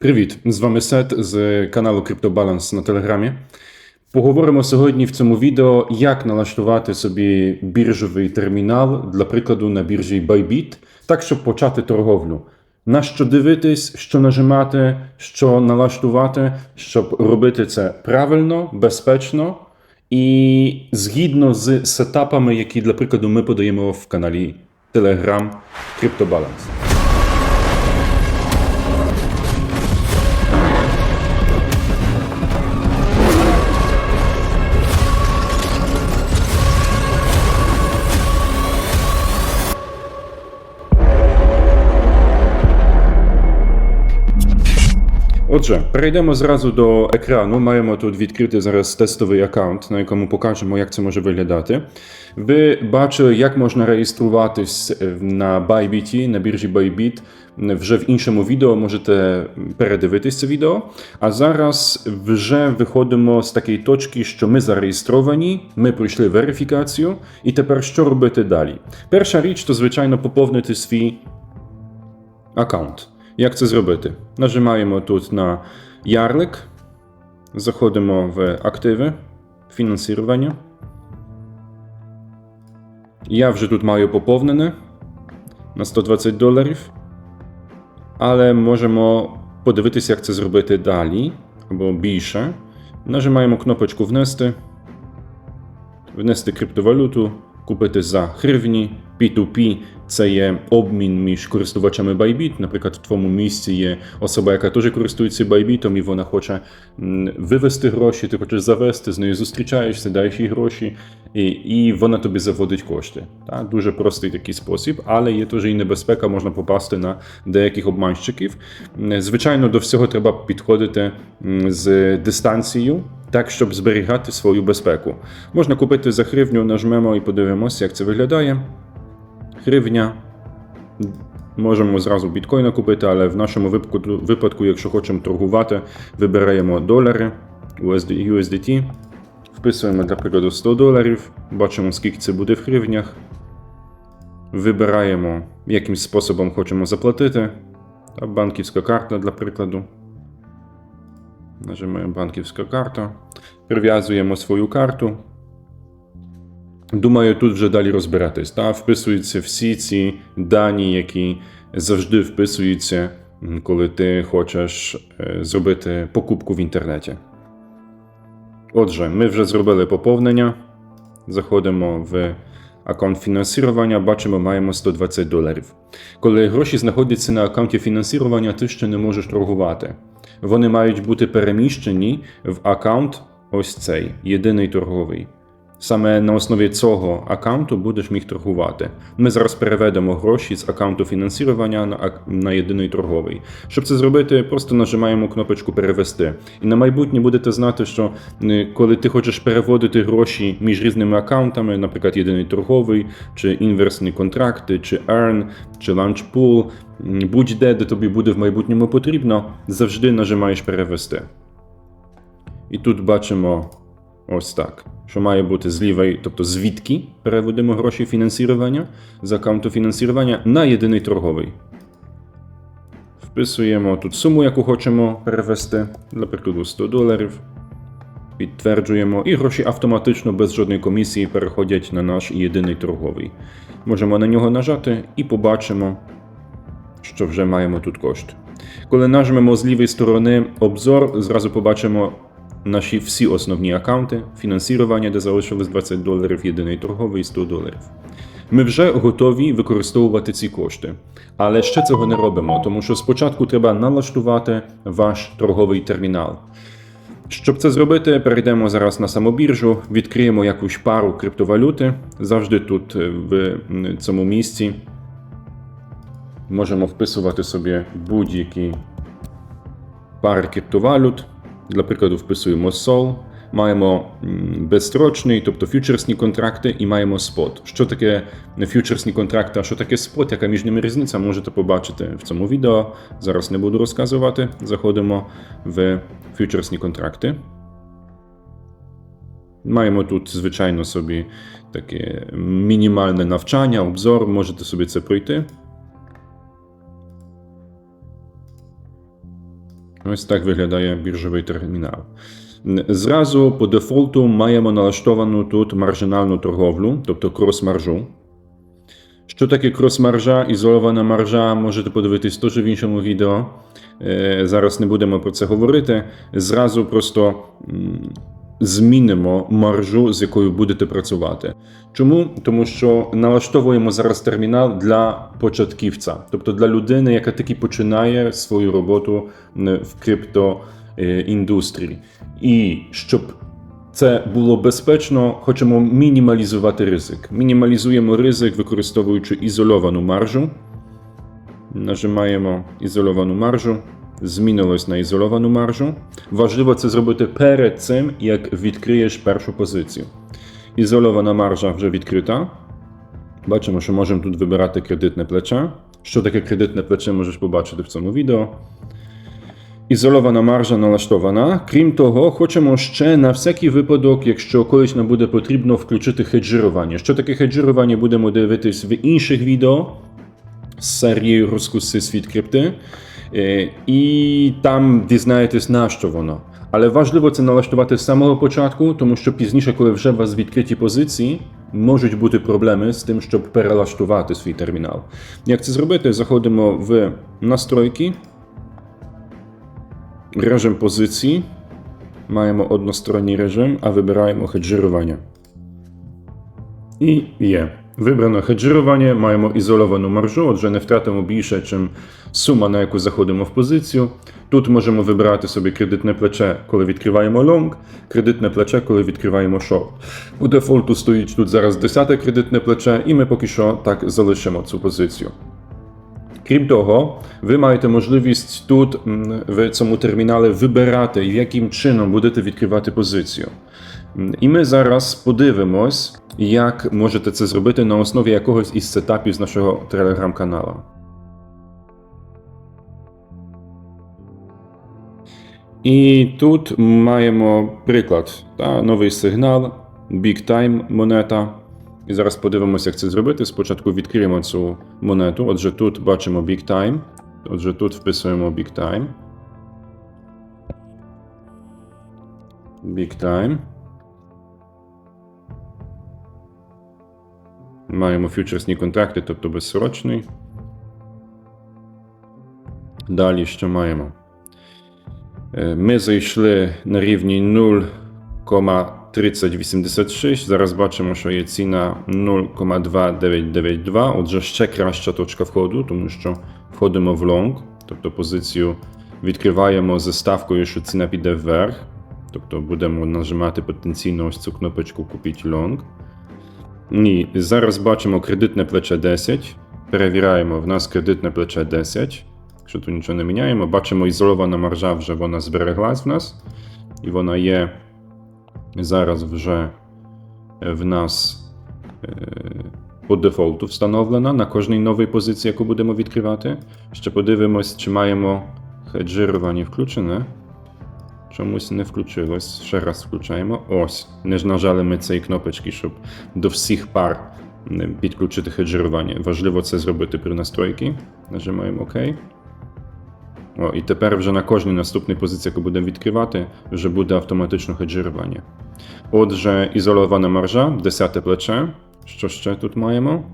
Привіт! З вами Сет з каналу CryptoBalance на Телеграмі. Поговоримо сьогодні в цьому відео, як налаштувати собі біржовий термінал, для прикладу, на біржі Bybit, так, щоб почати торговлю. На що дивитись, що нажимати, що налаштувати, щоб робити це правильно, безпечно і згідно з сетапами, які, для прикладу, ми подаємо в каналі Telegram CryptoBalance. Отже, перейдемо зразу до екрану. Маємо тут відкрити зараз тестовий аккаунт, на якому покажемо, як це може виглядати. Ви бачили, як можна реєструватись на Bybit, на біржі Bybit. Вже в іншому відео можете передивитись це відео. А зараз вже виходимо з такої точки, що ми зареєстровані, ми пройшли верифікацію, і тепер що робити далі? Перша річ то, звичайно, поповнити свій аккаунт. Як це зробити? Нажимаємо тут на ярлик, заходимо в активи, фінансування. Я вже тут маю поповнене на 120 доларів. Але можемо подивитися, як це зробити далі або більше. Нажимаємо кнопочку Внести, внести криптовалюту, купити за гривні. P2P це є обмін між користувачами Bybit. Наприклад, в твоєму місці є особа, яка теж користується Bybit, і вона хоче вивести гроші, ти хочеш завести, з нею зустрічаєшся, даєш їй гроші, і, і вона тобі заводить кошти. Так? Дуже простий такий спосіб, але є теж і небезпека, можна попасти на деяких обманщиків. Звичайно, до всього треба підходити з дистанцією. Так, щоб зберігати свою безпеку. Можна купити за гривню, нажмемо і подивимося, як це виглядає гривня. Можемо зразу біткоїна купити, але в нашому випадку, випадку, якщо хочемо торгувати, вибираємо долари USD, USDT, вписуємо, для прикладу, 100 доларів, бачимо, скільки це буде в гривнях. Вибираємо, яким способом хочемо заплатити. Та банківська карта, для прикладу. Нажимаємо банківська карта. Прив'язуємо свою карту. Думаю, тут вже далі розбиратись. Та вписуються всі ці дані, які завжди вписуються, коли ти хочеш е, зробити покупку в інтернеті. Отже, ми вже зробили поповнення. Заходимо в аккаунт фінансування, бачимо, маємо 120 доларів. Коли гроші знаходяться на аккаунті фінансування, ти ще не можеш торгувати. Вони мають бути переміщені в аккаунт ось цей, єдиний торговий. Саме на основі цього аккаунту будеш міг торгувати. Ми зараз переведемо гроші з аккаунту фінансування на, на єдиний торговий. Щоб це зробити, просто нажимаємо кнопочку перевести. І на майбутнє будете знати, що е, коли ти хочеш переводити гроші між різними аккаунтами, наприклад, єдиний торговий, чи інверсні контракти, чи Earn, чи Launch Pool, будь-де, де тобі буде в майбутньому потрібно, завжди нажимаєш перевести. І тут бачимо ось так, що має бути з лівої, тобто звідки переводимо гроші фінансування з аккаунту фінансування на єдиний торговий. Вписуємо тут суму, яку хочемо перевести, для прикладу 100 доларів. Підтверджуємо, і гроші автоматично без жодної комісії переходять на наш єдиний торговий. Можемо на нього нажати і побачимо, що вже маємо тут кошти. Коли нажмемо з лівої сторони обзор, зразу побачимо наші всі основні аккаунти, фінансування, де залишилось 20 доларів, єдиний торговий 100 доларів. Ми вже готові використовувати ці кошти, але ще цього не робимо, тому що спочатку треба налаштувати ваш торговий термінал. Щоб це зробити, перейдемо зараз на саму біржу, відкриємо якусь пару криптовалюти. Завжди тут е, в цьому місці можемо вписувати собі будь-які пари криптовалют. Для прикладу, вписуємо SOL, маємо безстрочний, тобто фьючерсні контракти, і маємо спот. Що таке фьючерсні контракти, а що таке спот, яка між ними різниця, можете побачити в цьому відео. Зараз не буду розказувати. Заходимо в фьючерсні контракти. Маємо тут, звичайно, собі таке мінімальне навчання, обзор, можете собі це пройти. Ось так виглядає біржовий термінал. Зразу по дефолту маємо налаштовану тут маржинальну торговлю, тобто крос-маржу. Що таке крос-маржа, ізольована маржа, можете подивитись теж в іншому відео. Е, Зараз не будемо про це говорити. Зразу просто змінимо маржу, з якою будете працювати. Чому? Тому що налаштовуємо зараз термінал для початківця, тобто для людини, яка таки починає свою роботу в криптоіндустрії. І щоб це було безпечно, хочемо мінімалізувати ризик. Мінімалізуємо ризик, використовуючи ізольовану маржу. Нажимаємо ізольовану маржу. Змінилось на ізольовану маржу. Важливо це зробити перед цим, як відкриєш першу позицію. Ізольована маржа вже відкрита. Бачимо, що можемо тут вибирати кредитне плече. Що таке кредитне плече, можеш побачити в цьому відео. Ізольована маржа налаштована. Крім того, хочемо ще на всякий випадок, якщо колись нам буде потрібно включити хеджирування. Що таке хеджирування, будемо дивитись в інших відео з серією розкуси світ крипти. Е, І там дізнаєтесь, на що воно. Але важливо це налаштувати з самого початку, тому що пізніше, коли вже у вас відкриті позиції, можуть бути проблеми з тим, щоб перелаштувати свій термінал. Як це зробити? Заходимо в настройки, режим позиції. Маємо односторонній режим, а вибираємо хеджирування. І є. Вибрано хеджирування, маємо ізольовану маржу, отже, не втратимо більше, ніж сума, на яку заходимо в позицію. Тут можемо вибирати собі кредитне плече, коли відкриваємо лонг, кредитне плече, коли відкриваємо шорт. У дефолту стоїть тут зараз 10 кредитне плече, і ми поки що так залишимо цю позицію. Крім того, ви маєте можливість тут в цьому терміналі вибирати, яким чином будете відкривати позицію. І ми зараз подивимось, як можете це зробити на основі якогось із сетапів з нашого телеграм-каналу. І тут маємо приклад, та, новий сигнал, Big Time монета. І зараз подивимося, як це зробити. Спочатку відкриємо цю монету. Отже, тут бачимо Big Time. Отже, тут вписуємо Big Time. Big Time. Маємо фьючерсні контракти, тобто безсрочний. Далі що маємо? Е, Ми зайшли на рівні 0,3086. Зараз бачимо, що є ціна 0,2992. Отже, ще краща точка входу, тому що входимо в лонг, тобто позицію відкриваємо зі ставкою, що ціна піде вверх. Тобто будемо нажимати потенційно ось цю кнопочку Купіть лонг. Ні, зараз бачимо кредитне плече 10. Перевіряємо, в нас кредитне плече 10. Якщо тут нічого не міняємо, бачимо ізольована маржа вже вона збереглась в нас. І вона є зараз вже е, в нас е, по дефолту встановлена на кожній новій позиції, яку будемо відкривати. Ще подивимось, чи маємо хеджирування включене. Чомусь не включилось. Ще раз включаємо. Ось. Не ж нажали ми цієї кнопочки, щоб до всіх пар підключити хеджирування. Важливо це зробити при настройці. Нажимаємо ОК. О, і тепер вже на кожній наступній позиції, яку будемо відкривати, вже буде автоматично хеджирування. Отже, ізольована маржа, 10 плече. Що ще тут маємо?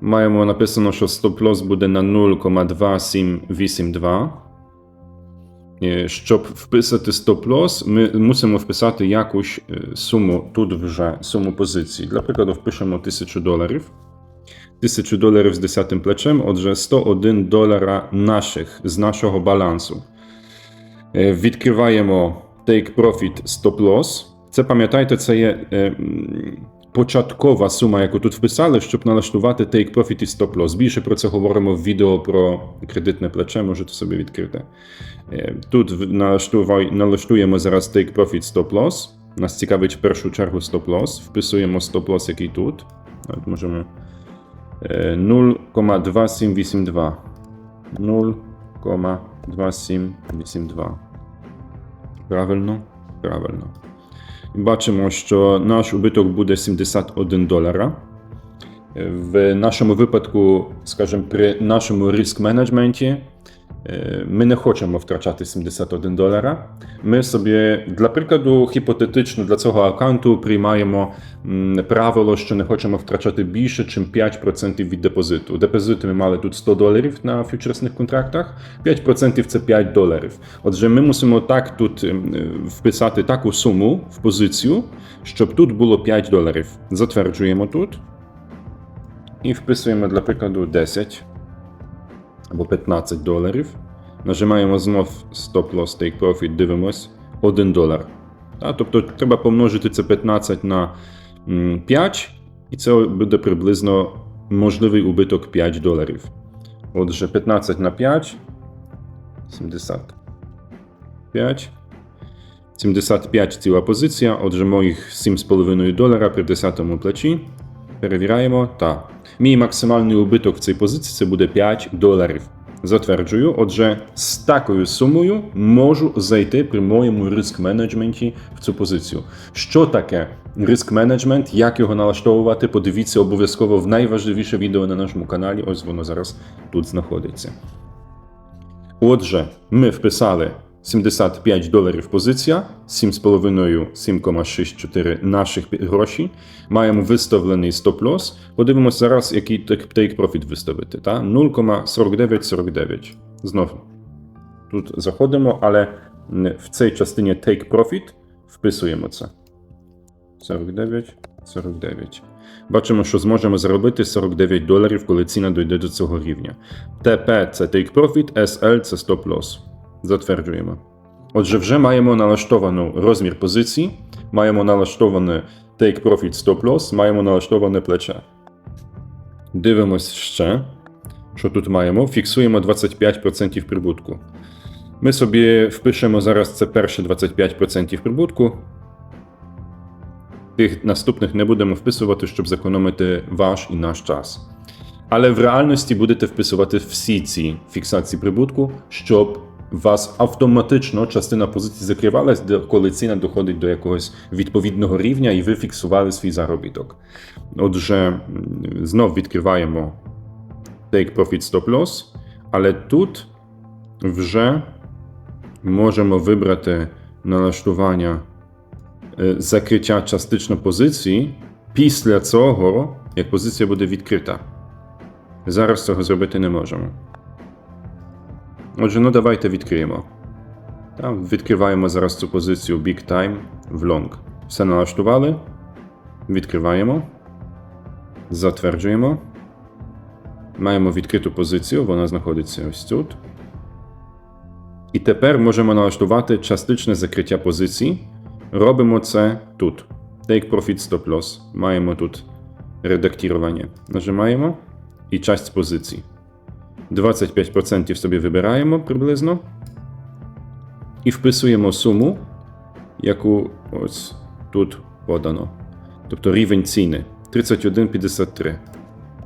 Маємо написано, що стоп-лосс буде на 0,2782. Е, Щоб вписати стоп-лосс, ми мусимо вписати якусь е, суму тут вже суму позиції. Для прикладу, впишемо 1000 доларів. 1000 доларів з 10 плечем, отже, 101 долара наших з нашого балансу. Е, Відкриваємо Take Profit Stop Loss. Це пам'ятайте, це є початкова сума, яку тут вписали, щоб налаштувати Take Profit і Stop Loss. Більше про це говоримо в відео про кредитне плече, можете собі відкрити. Е, Тут налаштуємо зараз Take Profit Stop Loss. Нас цікавить в першу чергу Stop Loss. Вписуємо Stop Loss, який тут. От можемо е, 0,2782. 0,2782. Правильно? Правильно. Бачимо, що наш убиток буде 71 долара. Е, В нашому випадку, скажімо, при нашому риск менеджменті Е, Ми не хочемо втрачати 71 долара. Ми собі, для прикладу, гіпотетично для цього аккаунту приймаємо правило, що не хочемо втрачати більше, ніж 5% від депозиту. Депозит ми мали тут 100 доларів на фьючерсних контрактах, 5% це 5 доларів. Отже, ми мусимо так тут ем, е, вписати таку суму в позицію, щоб тут було 5 доларів. Затверджуємо тут і вписуємо для прикладу 10 або 15 доларів. Нажимаємо знов Stop Loss Take Profit, дивимось 1 долар. Тобто треба помножити це 15 на 5, і це буде приблизно можливий убиток 5 доларів. Отже, 15 на 5 75. 75 ціла позиція. Отже, моїх 7,5 долара при 10 плечі. Перевіряємо. Та. Мій максимальний убиток в цій позиції це буде 5 доларів. Затверджую. Отже, з такою сумою можу зайти при моєму риск менеджменті в цю позицію. Що таке риск менеджмент? Як його налаштовувати? Подивіться обов'язково в найважливіше відео на нашому каналі. Ось воно зараз тут знаходиться. Отже, ми вписали 75 доларів позиція, 7,5, 7,64 наших гроші. Маємо виставлений стоп-лосс. Подивимося зараз, який take profit виставити. Та? 0,4949. Знову. Тут заходимо, але в цій частині take profit вписуємо це. 49, 49. Бачимо, що зможемо заробити 49 доларів, коли ціна дойде до цього рівня. ТП це Take Profit, SL це Stop Loss. Затверджуємо. Отже, вже маємо налаштовану розмір позиції, маємо налаштоване Take Profit Stop Loss, маємо налаштоване плече. Дивимось ще, що тут маємо. Фіксуємо 25% прибутку. Ми собі впишемо зараз це перше 25% прибутку. Тих наступних не будемо вписувати, щоб зекономити ваш і наш час. Але в реальності будете вписувати всі ці фіксації прибутку, щоб вас автоматично частина позицій закривалась, коли ціна доходить до якогось відповідного рівня, і ви фіксували свій заробіток. Отже, знов відкриваємо Take Profit Stop Loss, але тут вже можемо вибрати налаштування е, закриття частично позиції після цього, як позиція буде відкрита. Зараз цього зробити не можемо. Отже, ну давайте відкриємо. Там відкриваємо зараз цю позицію Big Time в Long. Все налаштували. Відкриваємо. Затверджуємо. Маємо відкриту позицію, вона знаходиться ось тут. І тепер можемо налаштувати частичне закриття позиції. Робимо це тут. Take Profit Stop Loss. Маємо тут редактування. Нажимаємо і часть позицій. 25% собі вибираємо приблизно. І вписуємо суму, яку ось тут подано. Тобто рівень ціни 31,53.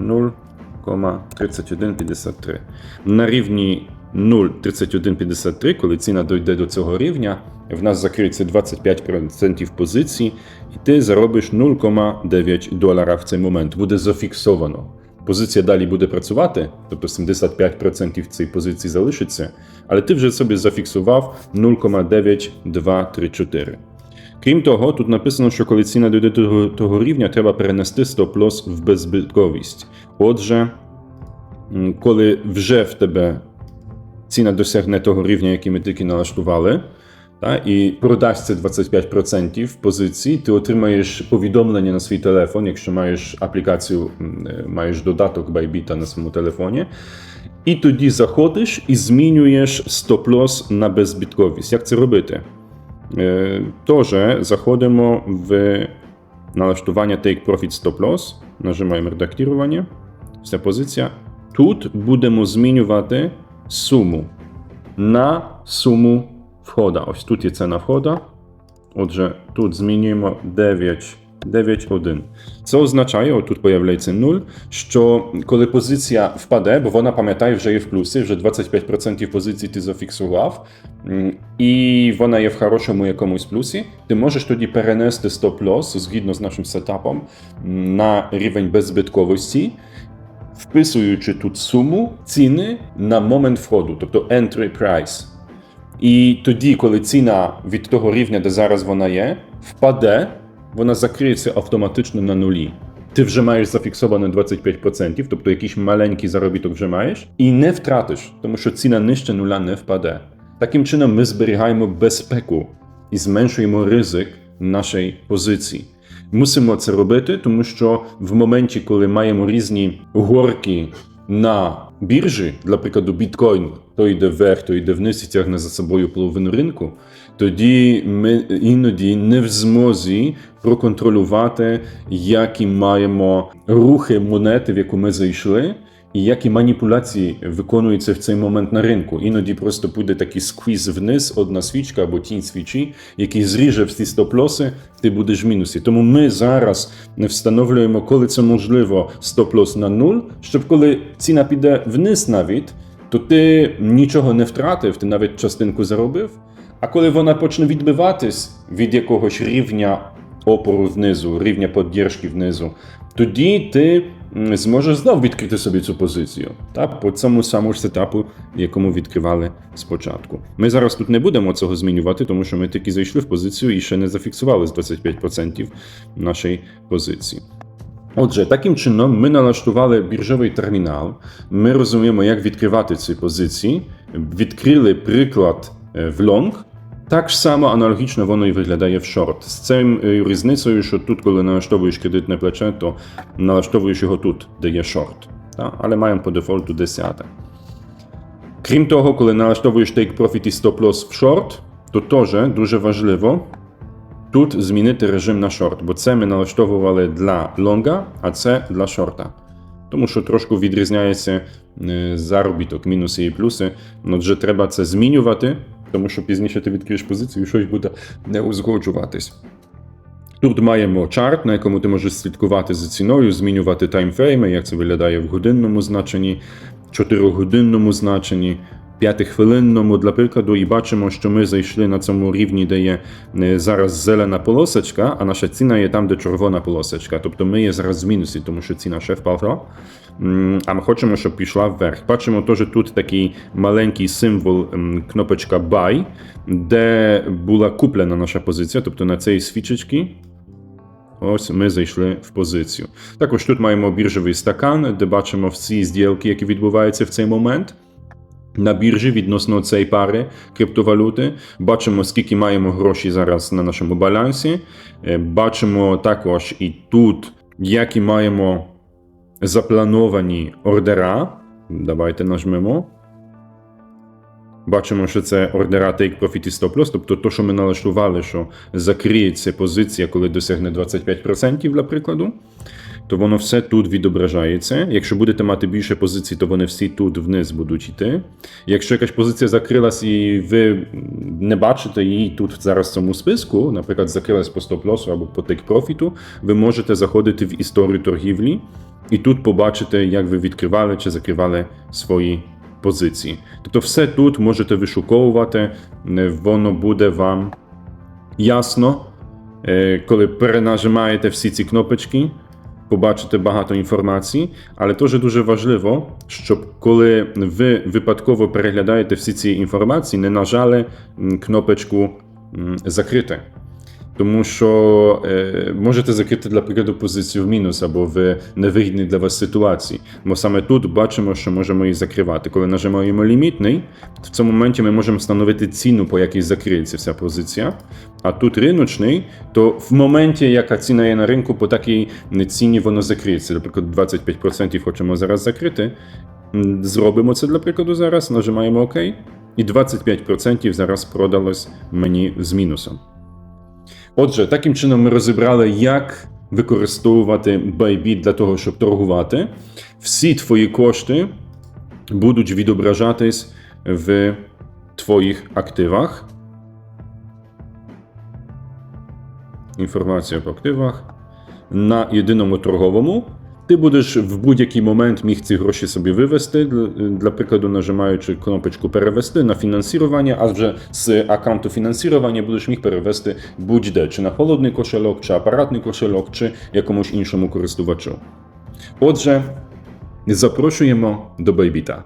0,3153. На рівні 0,3153, коли ціна дойде до цього рівня, в нас закриється 25% позицій, і ти заробиш 0,9 долара в цей момент. Буде зафіксовано. Позиція далі буде працювати, тобто 75% цієї позиції залишиться, але ти вже собі зафіксував 0,9234. Крім того, тут написано, що коли ціна дойде до того, рівня, треба перенести стоп-лосс в беззбитковість. Отже, коли вже в тебе ціна досягне того рівня, який ми тільки налаштували, та, і продасться 25% позицій, ти отримаєш повідомлення на свій телефон, якщо маєш аплікацію, е, маєш додаток Bybit на своєму телефоні. І тоді заходиш і змінюєш стоп-лосс на беззбитковість. Як це робити? Е, Тож заходимо в налаштування Take Profit Stop Loss, нажимаємо редактування, вся позиція. Тут будемо змінювати суму на суму входа. Ось тут є ціна входа. Отже, тут змінюємо 9. 9,1. Це означає, отут появляється 0, що коли позиція впаде, бо вона пам'ятає, вже є в плюсі, вже 25% позицій ти зафіксував, і вона є в хорошому якомусь плюсі, ти можеш тоді перенести стоп-лосс згідно з нашим сетапом на рівень беззбитковості. вписуючи тут суму ціни на момент входу, тобто entry price. І тоді, коли ціна від того рівня, де зараз вона є, впаде, вона закриється автоматично на нулі. Ти вже маєш зафіксоване 25%, тобто якийсь маленький заробіток вже маєш, і не втратиш, тому що ціна нижче нуля не впаде. Таким чином, ми зберігаємо безпеку і зменшуємо ризик нашої позиції. Мусимо це робити, тому що в моменті, коли маємо різні горки на біржі, для прикладу, біткоін, то йде вверх, то йде вниз і тягне за собою половину ринку, тоді ми іноді не в змозі проконтролювати, які маємо рухи монети, в яку ми зайшли. І які маніпуляції виконуються в цей момент на ринку. Іноді просто буде такий сквіз вниз, одна свічка або тінь свічі, який зріже всі стоп-лоси, ти будеш в мінусі. Тому ми зараз не встановлюємо, коли це можливо, стоп-лос на нуль, щоб коли ціна піде вниз навіть, то ти нічого не втратив, ти навіть частинку заробив. А коли вона почне відбиватись від якогось рівня опору внизу, рівня поддержки внизу, тоді ти зможеш знов відкрити собі цю позицію. Та, по цьому самому сетапу, якому відкривали спочатку. Ми зараз тут не будемо цього змінювати, тому що ми тільки зайшли в позицію і ще не зафіксували з 25% нашої позиції. Отже, таким чином ми налаштували біржовий термінал. Ми розуміємо, як відкривати ці позиції. Відкрили приклад е, в лонг. Так само аналогічно воно і виглядає в шорт. З цим е, різницею, що тут, коли налаштовуєш кредитне плече, то налаштовуєш його тут, де є шорт. Але маємо по дефолту 10. Крім того, коли налаштовуєш take profit і stop loss в шорт, то теж дуже важливо тут змінити режим на шорт, бо це ми налаштовували для лонга, а це для шорта. Тому що трошки відрізняється е, заробіток, мінуси і плюси. Ну, Отже, треба це змінювати, тому що пізніше ти відкриєш позицію і щось буде не узгоджуватись. Тут маємо чарт, на якому ти можеш слідкувати за ціною, змінювати таймфрейми, як це виглядає в годинному значенні, 4-годинному значенні, 5-хвилинному, для прикладу, і бачимо, що ми зайшли на цьому рівні, де є е, зараз зелена полосочка, а наша ціна є там, де червона полосочка. Тобто ми є зараз в мінусі, тому що ціна ще впала. А ми хочемо, щоб пішла вверх. Бачимо теж тут такий маленький символ кнопочка Buy, де була куплена наша позиція, тобто на цій свічечці. Ось ми зайшли в позицію. Також тут маємо біржовий стакан, де бачимо всі зділки, які відбуваються в цей момент. На біржі відносно цієї пари криптовалюти. Бачимо, скільки маємо грошей зараз на нашому балансі. Е, Бачимо також і тут, які маємо заплановані ордера. Давайте нажмемо. Бачимо, що це ордера Take Profit і Stop Loss, тобто то, що ми налаштували, що закриється позиція, коли досягне 25%, для прикладу, то воно все тут відображається. Якщо будете мати більше позицій, то вони всі тут вниз будуть йти. Якщо якась позиція закрилась і ви не бачите її тут зараз в цьому списку, наприклад, закрилась по стоп-лосу або по Take Profit, ви можете заходити в історію торгівлі і тут побачите, як ви відкривали чи закривали свої позиції. Тобто, все тут можете вишуковувати, е, воно буде вам ясно, Е, коли перенажимаєте всі ці кнопочки, побачите багато інформації, але теж дуже важливо, щоб коли ви випадково переглядаєте всі ці інформації, не нажали кнопочку закрити. Тому що е, можете закрити, для прикладу, позицію в мінус або в невигідній для вас ситуації. Бо саме тут бачимо, що можемо її закривати. Коли нажимаємо лімітний, в цьому моменті ми можемо встановити ціну, по якій закриється вся позиція. А тут риночний, то в моменті, яка ціна є на ринку, по такій ціні воно закриється. Наприклад, 25% хочемо зараз закрити. Зробимо це для прикладу зараз, нажимаємо ОК. І 25% зараз продалось мені з мінусом. Отже, таким чином ми розібрали, як використовувати Bybit для того, щоб торгувати. Всі твої кошти будуть відображатись в твоїх активах. Інформація по активах. На єдиному торговому. Ти будеш в будь-який момент міг ці гроші собі вивести, для, для прикладу, нажимаючи кнопочку перевести на фінансування, а вже з аккаунту фінансування будеш міг перевести будь-де, чи на холодний кошельок, чи апаратний кошельок, чи якомусь іншому користувачу. Отже, Запрошуємо до Байбіта.